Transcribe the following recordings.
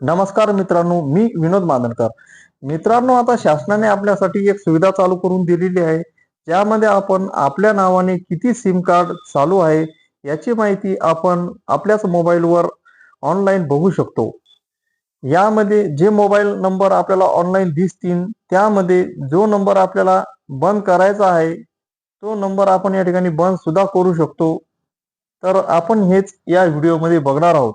नमस्कार मित्रांनो मी विनोद मादनकर मित्रांनो आता शासनाने आपल्यासाठी एक सुविधा चालू करून दिलेली आहे. ज्यामध्ये आपण आपल्या नावाने किती सिम कार्ड चालू आहे याची माहिती आपण आपल्याच मोबाईलवर ऑनलाईन बघू शकतो. यामध्ये जे मोबाईल नंबर आपल्याला ऑनलाईन दिसतील त्यामध्ये जो नंबर आपल्याला बंद करायचा आहे तो नंबर आपण या ठिकाणी बंद सुद्धा करू शकतो. तर आपण हेच या व्हिडिओमध्ये बघणार आहोत.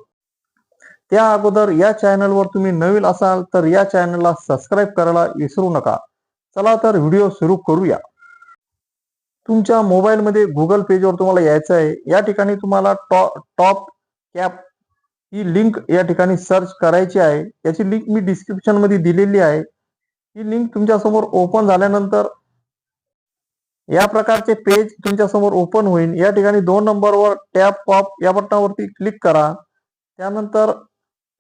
त्या अगोदर या चॅनलवर तुम्ही नवीन असाल तर या चॅनलला सबस्क्राईब करायला विसरू नका. चला तर व्हिडिओ सुरू करूया. तुमच्या मोबाईलमध्ये गुगल पेजवर तुम्हाला यायचं आहे. या ठिकाणी तुम्हाला टॉप टॉप कॅप ही लिंक या ठिकाणी सर्च करायची आहे. याची लिंक मी डिस्क्रिप्शनमध्ये दिलेली आहे. ही लिंक तुमच्यासमोर ओपन झाल्यानंतर या प्रकारचे पेज तुमच्यासमोर ओपन होईल. या ठिकाणी दोन नंबरवर टॅप पॉप या बटनावरती क्लिक करा. त्यानंतर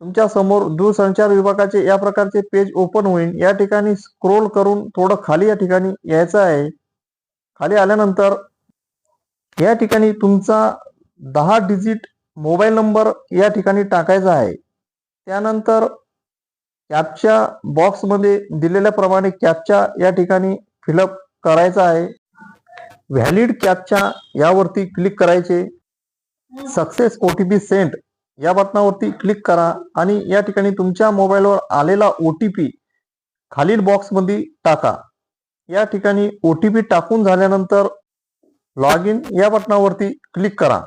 तुमच्यासमोर दूरसंचार विभागाचे या प्रकारचे पेज ओपन होईल या ठिकाणी स्क्रोल करून थोडं खाली या ठिकाणी यायचं आहे. खाली आल्यानंतर या ठिकाणी तुमचा दहा डिजिट मोबाईल नंबर या ठिकाणी टाकायचा आहे. त्यानंतर कॅपच्या बॉक्समध्ये दिलेल्याप्रमाणे कॅपच्या या ठिकाणी फिलअप करायचा आहे. व्हॅलिड कॅपच्या यावरती क्लिक करायचे. Success O T P sent या बटनावरती क्लिक करा आणि या ठिकाणी तुमच्या मोबाईलवर आलेला ओ टी पी खालील बॉक्समध्ये टाका. या ठिकाणी ओ टी पी टाकून झाल्यानंतर लॉग इन या बटनावरती क्लिक करा.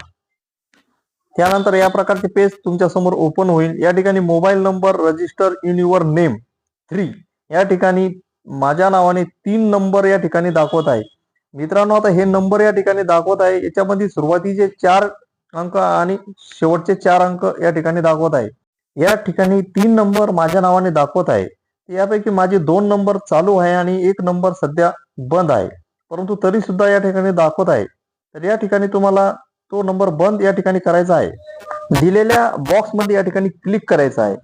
त्यानंतर या प्रकारचे पेज तुमच्यासमोर ओपन होईल. या ठिकाणी mobile number register in your name three या ठिकाणी माझ्या नावाने तीन नंबर या ठिकाणी दाखवत आहे. मित्रांनो आता हे नंबर या ठिकाणी दाखवत आहे. याच्यामध्ये सुरुवातीचे चार अंक आणि शेवटचे चार अंक या ठिकाणी दाखवत आहे. या ठिकाणी तीन नंबर माझ्या नावाने दाखवत आहे. यापैकी माझे दोन नंबर चालू आहे आणि एक नंबर सध्या बंद आहे. परंतु तरी सुद्धा या ठिकाणी दाखवत आहे. तर या ठिकाणी तुम्हाला तो नंबर बंद या ठिकाणी करायचा आहे. दिलेल्या बॉक्समध्ये या ठिकाणी क्लिक करायचा आहे.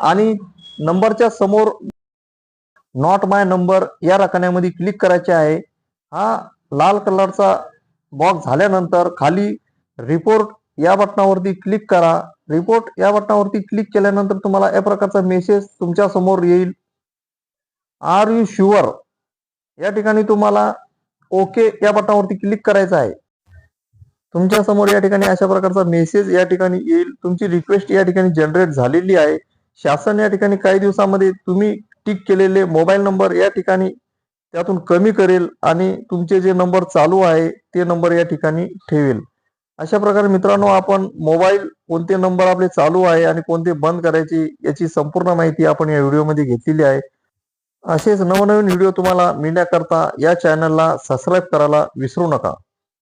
आणि नंबरच्या समोर नॉट माय नंबर या रकान्यामध्ये क्लिक करायचे आहे. हा लाल कलरचा बॉक्स झाल्यानंतर खाली रिपोर्ट या बटनावरती क्लिक करा. रिपोर्ट या बटनावरती क्लिक केल्यानंतर तुम्हाला या प्रकारचा मेसेज तुमच्यासमोर येईल. आर यू शुअर या ठिकाणी तुम्हाला ओके या बटनावरती क्लिक करायचं आहे. तुमच्यासमोर या ठिकाणी अशा प्रकारचा मेसेज या ठिकाणी येईल. तुमची रिक्वेस्ट या ठिकाणी जनरेट झालेली आहे. शासन या ठिकाणी काही दिवसामध्ये तुम्ही टिक केलेले मोबाईल नंबर या ठिकाणी त्यातून कमी करेल आणि तुमचे जे नंबर चालू आहे ते नंबर या ठिकाणी ठेवेल. अशा प्रकारे मित्रांनो आपण मोबाईल कोणते नंबर आपले चालू आहे आणि कोणते बंद करायची याची संपूर्ण माहिती आपण या व्हिडिओमध्ये घेतलेली आहे. असेच नवनवीन व्हिडिओ तुम्हाला मिळण्याकरता या चॅनलला सबस्क्राईब करायला विसरू नका.